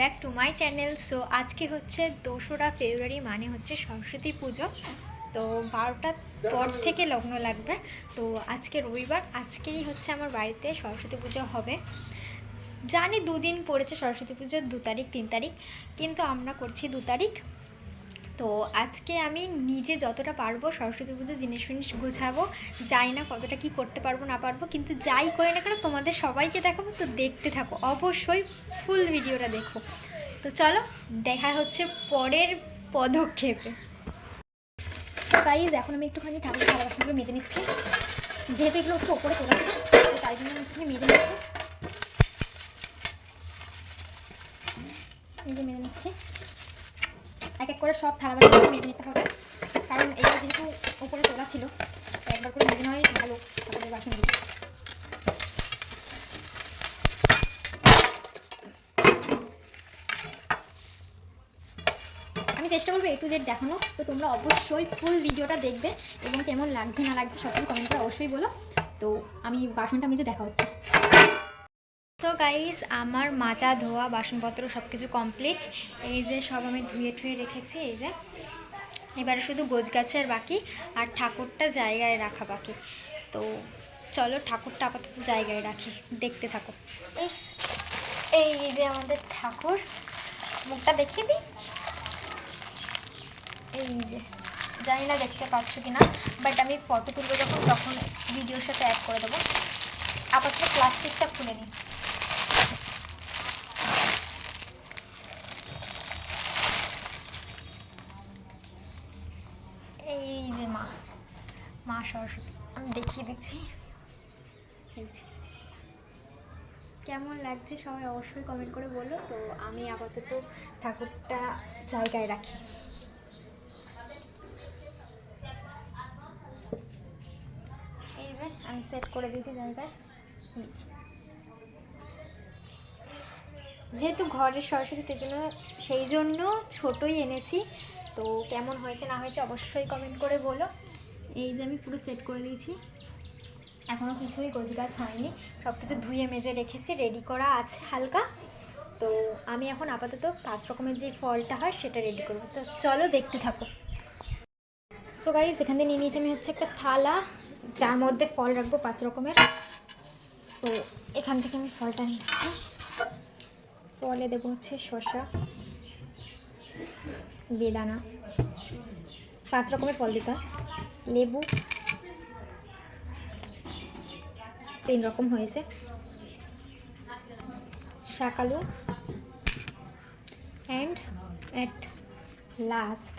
Back to my channel. So আজকে হচ্ছে দোসরা ফেব্রুয়ারি মানে হচ্ছে সরস্বতী পুজো। তো বারোটার পর থেকে লগ্ন লাগবে। তো আজকে রবিবার, আজকেই হচ্ছে আমার বাড়িতে সরস্বতী পুজো হবে। জানি দুদিন পড়েছে সরস্বতী পুজোর দু তারিখ, তিন তারিখ, কিন্তু আমরা করছি দু তারিখ। তো আজকে আমি নিজে যতটা পারব সরস্বতী পুজো জিনিস ফিনিস গুছাবো যাই না কতটা কি করতে পারব, না পারব, কিন্তু যাই করি না কেন তোমাদের সবাইকে দেখাবো, তো দেখতে থাকো। অবশ্যই ফুল ভিডিওটা দেখো। তো চলো, দেখা হচ্ছে পরের পদক্ষেপে। এখন আমি একটুখানি ঠাকুর থালা বাসনগুলো মেজে নিচ্ছি। যেহেতু এগুলো একটু ওপরে তোলা তাই জন্য একটুখানি মেজে নিচ্ছি। মেজে মেজে নিচ্ছি। এক এক করে সব থালা বাসন মেজে নিতে হবে। কারণ এগুলো যেহেতু উপরে তোলা ছিল, একবার করে মেজে নেওয়াই ভালো ঠাকুরের বাসনগুলো আমি চেষ্টা করব এ টু দেখানো তো তোমরা অবশ্যই ফুল ভিডিওটা দেখবে এবং কেমন লাগছে না লাগছে সব কমেন্ট করে অবশ্যই বলো। তো আমি বাসনটা মেজে দেখা হচ্ছে। তো গাইস আমার মাজা, ধোয়া, বাসনপত্র সব কিছু কমপ্লিট এই যে সব আমি ধুয়ে ঠুয়ে রেখেছি, এই যে। এবারে শুধু গোছ গাছের বাকি, আর ঠাকুরটা জায়গায় রাখা বাকি। তো চলো ঠাকুরটা আপাতত জায়গায় রাখি, দেখতে থাকো। এই যে আমাদের ঠাকুর। মুখটা দেখিয়ে দিই? এই যে, জানি না দেখতে পাচ্ছ কি না বাট আমি ফটো তুলবো যখন, তখন ভিডিওর সাথে অ্যাড করে দেবো। আপাতত প্লাস্টিকটা খুলে নিই। সরস্বতী। আমি দেখিয়ে দিচ্ছি। কেমন লাগছে সবাই অবশ্যই কমেন্ট করে বলো। তো আমি আপাতত ঠাকুরটা জায়গায় রাখি। এই যে আমি সেট করে দিয়েছি জায়গায়। যেহেতু ঘরের সরস্বতীর জন্য সেই জন্য ছোটই এনেছি। তো কেমন হয়েছে না হয়েছে অবশ্যই কমেন্ট করে বলো। এই যে আমি পুরো সেট করে দিয়েছি। এখনও কিছুই গোছগাছ হয়নি। সব কিছু ধুয়ে মেজে রেখেছি রেডি করা আছে হালকা। তো আমি এখন আপাতত পাঁচ রকমের যে ফলটা হয় সেটা রেডি করব। তো চলো দেখতে থাকো। সো গাইস এখান থেকে নিয়ে নিয়েছি আমি হচ্ছে একটা থালা। যার মধ্যে ফল রাখব পাঁচ রকমের। তো এখান থেকে আমি ফলটা নিচ্ছি। ফলে দেবো হচ্ছে শসা, বেদানা। পাঁচ রকমের ফল দিতে হয়। লেবু। তিন রকম হয়েছে। শাকালু and at last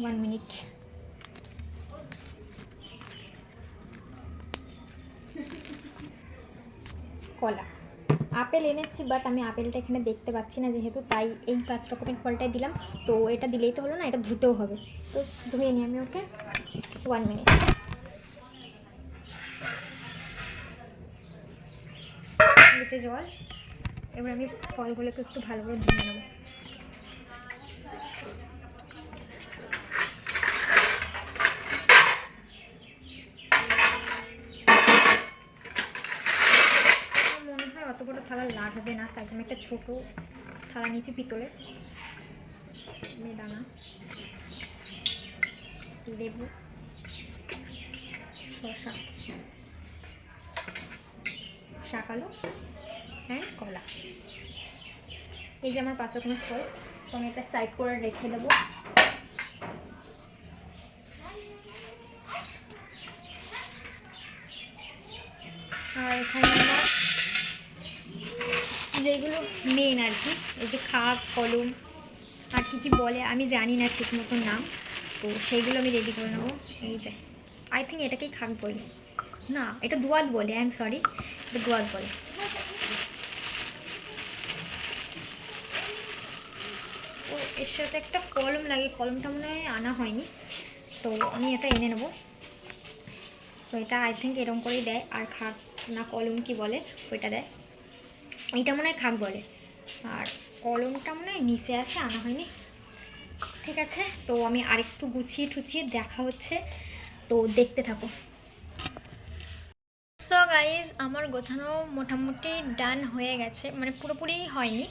one minute কলা। আপেল এনেছি বাট আমি আপেলটা এখানে দেখতে পাচ্ছি না যেহেতু, তাই এই পাঁচ রকমের ফলটাই দিলাম। তো এটা দিলেই তো হলো না, এটা ধুতেও হবে। তো ধুয়ে নিই আমি ওকে ওয়ান মিনিট নিচে জল, এবার আমি ফলগুলোকে একটু ভালো করে ধুয়ে নেব আমার মনে হয় অত বড় থালা লাগবে না তাই জন্য একটা ছোট থালা নিয়েছি পিতলের। বেদানা লেবু, শসা শাকালো অ্যান্ড কলা। এই যে আমার পাঁচ রকমের ফল, তো আমি একটা সাইড করে রেখে দেবো। আর এখানে আমার যেগুলো মেন আর কি। এই যে খাপ কলম, আর কী কী বলে আমি জানি না ঠিক মতন নাম। তো সেইগুলো আমি রেডি করে নেব। এই যে আই থিঙ্ক এটাকেই খাক বলে। না, এটা দুয়াত বলে আই এম সরি এটা দুয়াত বলে। ও, এর সাথে একটা কলম লাগে, কলমটা মনে হয় আনা হয়নি। তো আমি এটা এনে নেব। তো এটা আই থিঙ্ক এরকম করেই দেয়, আর খাক না কলম কি বলে, ওইটা দেয়। এইটা মনে হয় খাক বলে। আর কলমটা মনে হয় নিচে আছে, আনা হয়নি। ঠিক আছে, তো আমি আরেকটু গুছিয়ে টুছিয়ে দেখা হচ্ছে। তো দেখতে থাকো। সো গাইজ আমার গোছানো মোটামুটি ডান হয়ে গেছে। মানে পুরোপুরি হয়নি।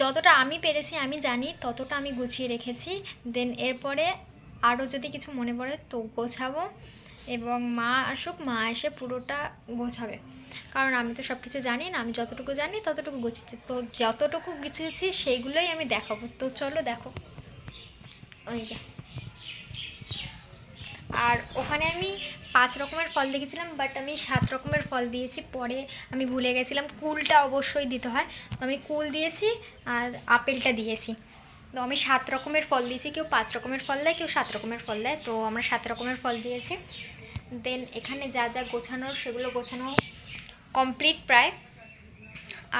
যতটা আমি পেরেছি, আমি জানি, ততটা আমি গুছিয়ে রেখেছি। দেন এরপরে আরও যদি কিছু মনে পড়ে তো গোছাবো এবং মা আসুক, মা এসে পুরোটা গোছাবে। কারণ আমি তো সব কিছু জানি না, আমি যতটুকু জানি ততটুকু গুছিয়েছি তো যতটুকু গুছিয়েছি সেইগুলোই আমি দেখাবো। তো চলো দেখো। ওই যা। আর ওখানে আমি পাঁচ রকমের ফল দেখেছিলাম বাট আমি সাত রকমের ফল দিয়েছি। পরে আমি ভুলে গেছিলাম, কুলটা অবশ্যই দিতে হয়। তো আমি কুল দিয়েছি আর আপেলটা দিয়েছি। তো আমি সাত রকমের ফল দিয়েছি, কেউ পাঁচ রকমের ফল দেয়, কেউ সাত রকমের ফল দেয়, তো আমরা সাত রকমের ফল দিয়েছি। দেন এখানে যা যা গোছানোর সেগুলো গোছানো কমপ্লিট প্রায়।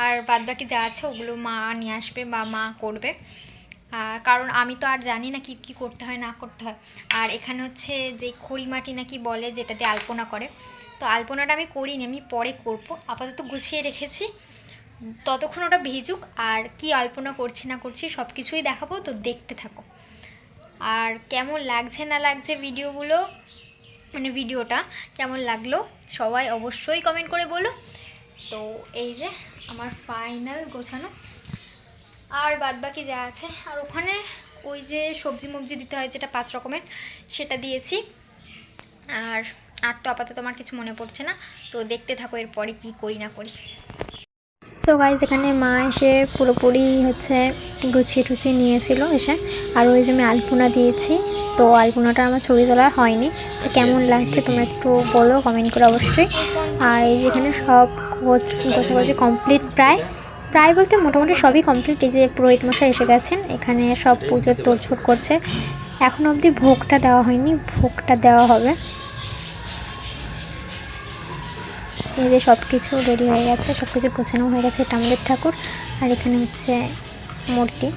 আর বাদবাকি যা আছে, ওগুলো মা নিয়ে আসবে বা মা করবে। কারণ আমি তো আর জানি না কি, কী করতে হয়, না করতে হয়। আর এখানে হচ্ছে যে খড়ি মাটি নাকি বলে, যেটাতে আলপনা করে। তো আলপনাটা আমি করিনি, আমি পরে করব। আপাতত গুছিয়ে রেখেছি। ততক্ষণ ওটা ভিজুক, আর কি আলপনা করছি না করছি সব কিছুই দেখাবো, তো দেখতে থাকো। আর কেমন লাগছে না লাগছে ভিডিওগুলো মানে ভিডিওটা, কেমন লাগল সবাই অবশ্যই কমেন্ট করে বলো। তো এই যে আমার ফাইনাল গোছানো। আর বাদবাকি যা আছে, আর ওখানে ওই যে সবজি মবজি দিতে হয়, যেটা পাঁচ রকমের, সেটা দিয়েছি। আর আর তো আপাতত আমার কিছু মনে পড়ছে না, তো দেখতে থাকো এরপরে কি করি না করি। সো গাইজ এখানে মা এসে পুরোপুরি হচ্ছে গুছিয়ে টুছিয়ে নিয়েছিল এসে। আর ওই যে আমি আলপনা দিয়েছি, তো আলপনাটা আমার ছবি তোলা হয়নি। তো কেমন লাগছে তোমরা একটু বলো কমেন্ট করে অবশ্যই। আর এই যে এখানে সব গোছ- গোছাগুছি কমপ্লিট প্রায়। প্রায় বলতে মোটামুটি সবই কমপ্লিট এই যে পুরোহিত মশাই এসে গেছেন, এখানে সব পুজোর তোড়ছুট করছে। এখন অবধি ভোগটা দেওয়া হয়নি, ভোগটা দেওয়া হবে। এই যে সব কিছু রেডি হয়ে গেছে সব কিছু গোছানো হয়ে গেছে, এটা আমাদের ঠাকুর। আর এখানে হচ্ছে মূর্তি।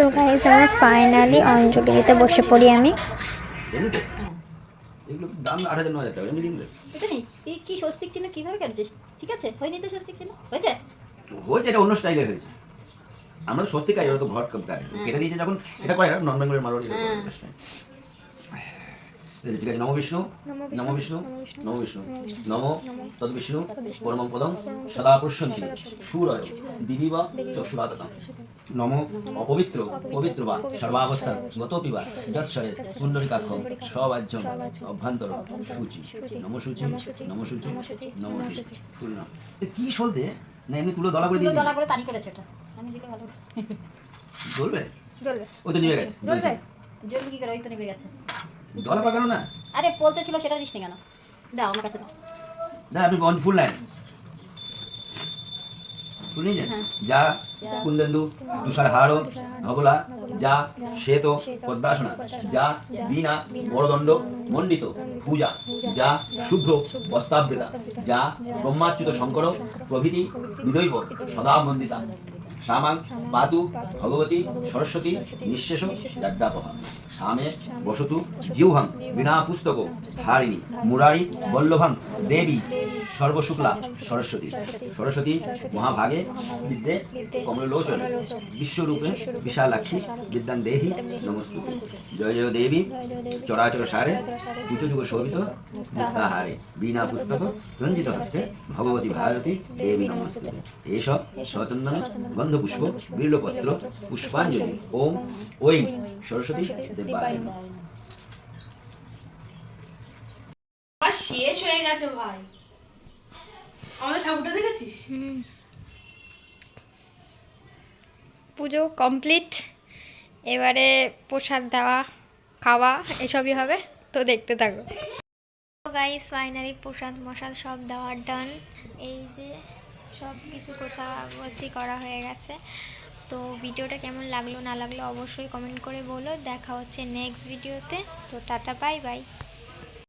সো গাইজ আমরা ফাইনালি অঞ্জলি দিতে বসে পড়ি আমি। এগুলো দাম আট হাজার ন হাজার টাকা এমনি দিন তুই কি স্বস্তিক চিহ্ন কীভাবে কেটেছিস? ঠিক আছে? হয়নি তো স্বস্তিক চিহ্ন? হয়েছে? হয়েছে এটা অন্য স্টাইলে হয়েছে। আমরা তো স্বস্তি কাজ ওরা তো কম কাটে কেটে দিয়েছে যখন এটা করে নন বেঙ্গলের মারোয়ারি হ্যাঁ। ঠিক আছে নম বিষ্ণু নম বিষ্ণু নম বিষ্ণু নম তদ বিষ্ণু পরমং পদম সদা পশ্যন্তি সুরয় দিবি বা নম অপবিত্র পবিত্র বা সর্বাবস্থা গতপি বা যৎসরে পুণ্ডরিকাক্ষ সবাজ্যম অভ্যন্তর সূচি নম সূচি নম সূচি নম সূচি ফুল নাম কি সলতে? না এমনি তুলো দলা করে দিয়ে দলা করে তারি করেছে এটা। আমি দিকে ভালো। বলবে জ্বলবে ও তো নিয়ে গেছে। জ্বলবে কি করে? ওই তো নেমে গেছে। পাকানো না? আরে বলতে ছিল সেটা দিস কেন? দাও আমার কাছে দাও। না আপনি ফুল নেন। নিয়ে হ্যাঁ। যা। কুন্দেন্দু ধবলা যা শ্বেত পদ্মাসনা যা বীণা বড়দণ্ড মণ্ডিত পূজা। যা শুভ্র বস্তাবৃতা। যা ব্রহ্মাচ্যুত শঙ্কর প্রভৃতি। বিদৈব সদা মন্দিতা। শ্যামাং পাতু ভগবতী সরস্বতী নিঃশেষ যাজ্ঞাপহা সামে বসতু জিহ্বাং বিনা পুস্তক হারিণী মুরারি বল্লভং দেবী। সর্বশুক্লা সরস্বতী। সরস্বতী। মহাভাগে বিদ্যে কমলোচনে বিশ্বরূপে বিশালাক্ষী বিদ্যান দেহি নমস্তু জয় জয় দেবী চরাচর সারে যুগ শোভিত মুক্তাহারে বিনা পুস্তক রঞ্জিত হস্তে ভগবতী ভারতী দেবী নমস্তে এসব সচন্দন গন্ধপুষ্প বিল্লপত্র পুষ্পাঞ্জলি। ওম ঐং সরস্বতী দেবায় শেষ হয়ে গেছে ভাই। আমাদের ঠাকুরটা দেখেছিস? পুজো কমপ্লিট। এবারে প্রসাদ দেওয়া খাওয়া এসবই হবে তো দেখতে থাকো। গাইস ফাইনালি প্রসাদ মশাদ সব দেওয়ার ডান এই যে সব কিছু গোছাগুছি করা হয়ে গেছে। তো ভিডিওটা কেমন লাগল না লাগল অবশ্যই কমেন্ট করে বলো। দেখা হচ্ছে নেক্সট ভিডিওতে তো। Tata bye bye